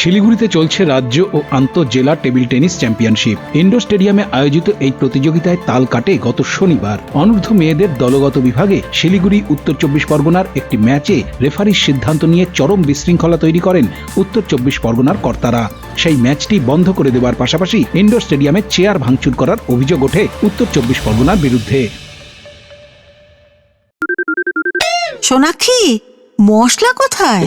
শিলিগুড়িতে চলছে রাজ্য ও আন্তঃজেলা টেবিল টেনিস চ্যাম্পিয়নশিপ। ইন্ডোর স্টেডিয়ামে আয়োজিত এই প্রতিযোগিতায় তাল কাটে গত শনিবার। অনূর্ধ্ব মেয়েদের দলগত বিভাগে শিলিগুড়ি উত্তর চব্বিশ পরগনার একটি ম্যাচে রেফারির সিদ্ধান্ত নিয়ে চরম বিশৃঙ্খলা তৈরি করেন উত্তর চব্বিশ পরগনার কর্তারা। সেই ম্যাচটি বন্ধ করে দেওয়ার পাশাপাশি ইন্ডোর স্টেডিয়ামে চেয়ার ভাঙচুর করার অভিযোগ ওঠে উত্তর চব্বিশ পরগনার বিরুদ্ধে। সোনাক্ষী মশলা কোথায়?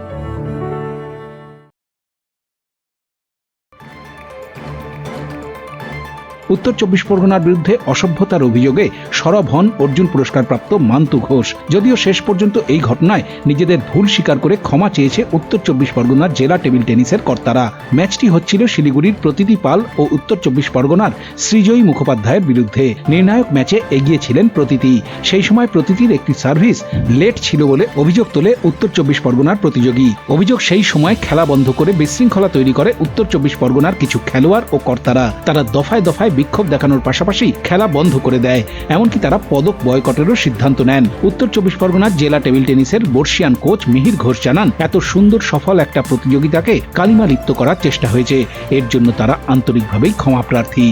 উত্তর চব্বিশ পরগনার বিরুদ্ধে অসভ্যতার অভিযোগে সরব হন অর্জুন পুরস্কারপ্রাপ্ত মান্তু ঘোষ। যদিও শেষ পর্যন্ত এই ঘটনায় নিজেদের ভুল স্বীকার করে ক্ষমা চেয়েছে উত্তর চব্বিশ পরগনার জেলা টেবিল টেনিসের কর্তারা। ম্যাচটি হচ্ছিল শিলিগুড়ির প্রতিটি পাল ও উত্তর চব্বিশ পরগনার সৃজয়ী মুখোপাধ্যায়ের বিরুদ্ধে। নির্ণায়ক ম্যাচে এগিয়ে ছিলেন প্রতীতি। সেই সময় প্রতীতির একটি সার্ভিস লেট ছিল বলে অভিযোগ তোলে উত্তর চব্বিশ পরগনার প্রতিযোগী। অভিযোগ সেই সময় খেলা বন্ধ করে বিশৃঙ্খলা তৈরি করে উত্তর চব্বিশ পরগনার কিছু খেলোয়াড় ও কর্তারা। তারা দফায় দফায় বিক্ষোভ দেখানোর পাশাপাশি খেলা বন্ধ করে দেয়। এমনকি তারা পদক বয়কটেরও সিদ্ধান্ত নেন। উত্তর চব্বিশ পরগনার জেলা টেবিল টেনিসের বর্ষিয়ান কোচ মিহির ঘোষ জানান, এত সুন্দর, সফল একটা প্রতিযোগিতাকে কালিমালিপ্ত করার চেষ্টা হয়েছে। এর জন্য তারা আন্তরিকভাবেই ক্ষমা প্রার্থী।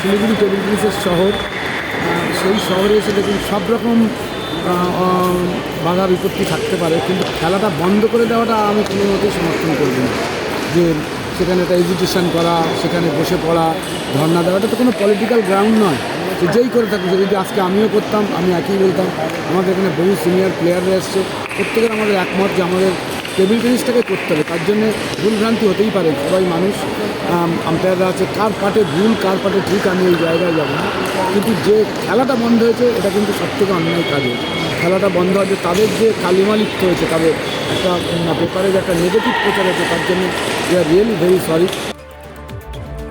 শিলিগুড়ি টেবিল টেনিসের শহর সেই শহরে এসে দেখুন সব রকম বাধা বিপত্তি থাকতে পারে। কিন্তু খেলাটা বন্ধ করে দেওয়াটা আমি কোনো মতেই সমর্থন করব না। যে সেখানে একটা এজিটেশন করা, সেখানে বসে পড়া, ধর্ণা দেওয়াটা তো কোনো পলিটিক্যাল গ্রাউন্ড নয়। তো যেই করে থাকুক যদি আজকে আমিও করতাম, আমি একই বলতাম। আমাদের এখানে বহু সিনিয়র প্লেয়াররা এসছে। প্রত্যেকের আমাদের একমত যে আমাদের টেবিল টেনিসটাকে করতে হবে। তার জন্যে ভুলভ্রান্তি হতেই পারে, সবাই মানুষ। আম্পায়াররা আছে, কার পাটে ভুল, কার পাটে ঠিক, আমি এই জায়গায় যাব না। কিন্তু যে খেলাটা বন্ধ হয়েছে, এটা কিন্তু সব থেকে অন্যায় কাজ। হয়েছে। খেলাটা বন্ধ হয়েছে তাদের যে কালিমালিপ্ত হয়েছে তাদের একটা পেপারে যে একটা নেগেটিভ প্রচার হয়েছে তার জন্য we are really very sorry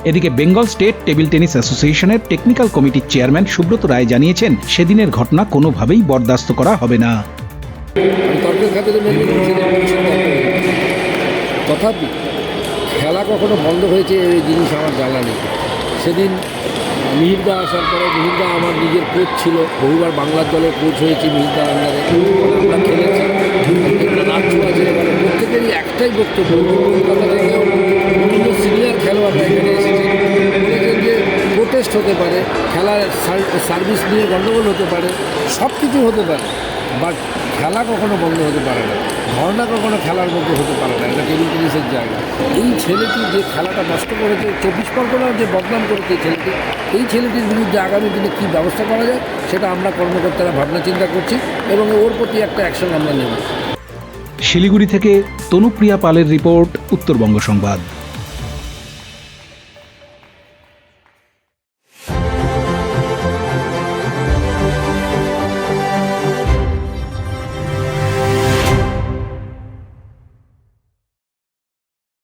এদিকে বেঙ্গল স্টেট টেবিল টেনিস অ্যাসোসিয়েশনের টেকনিক্যাল কমিটির চেয়ারম্যান সুব্রত রায় জানিয়েছেন সেদিনের ঘটনা কোনোভাবেই বরদাস্ত করা হবে না। তথাপি খেলা কখনো বন্ধ হয়েছে এই জিনিস আমার জানা নেই। সেদিন মিহিরদা আসার পরে মিহিরদা আমার নিজের কোচ ছিল। বহুবার বাংলার দলে কোচ হয়েছি মিহিরদা আন্ডারে। আমরা খেলেছি। মানে প্রত্যেকেরই একটাই বক্তব্য। কলকাতা বিভিন্ন সিনিয়র খেলোয়াড়রা এখানে এসেছে। যে প্রোটেস্ট হতে পারে, খেলার সার্ভিস নিয়ে গণ্ডগোল হতে পারে সব কিছু হতে পারে। বাট খেলা কখনো বন্ধ হতে পারে না। ধর্ণা কখনো খেলার মধ্যে হতে পারে না। এটা টেবিল টেনিসের জায়গা। এই ছেলেটি যে খেলাটা নষ্ট করেছে, চব্বিশ পরগনার যে বদনাম করেছে ছেলেটি, এই ছেলেটির বিরুদ্ধে আগামী দিনে কী ব্যবস্থা করা যায়, সেটা আমরা কর্মকর্তারা ভাবনা চিন্তা করছি এবং ওর প্রতি একটা অ্যাকশন আমরা নেব। শিলিগুড়ি থেকে তনুপ্রিয়া পালের রিপোর্ট, উত্তরবঙ্গ সংবাদ।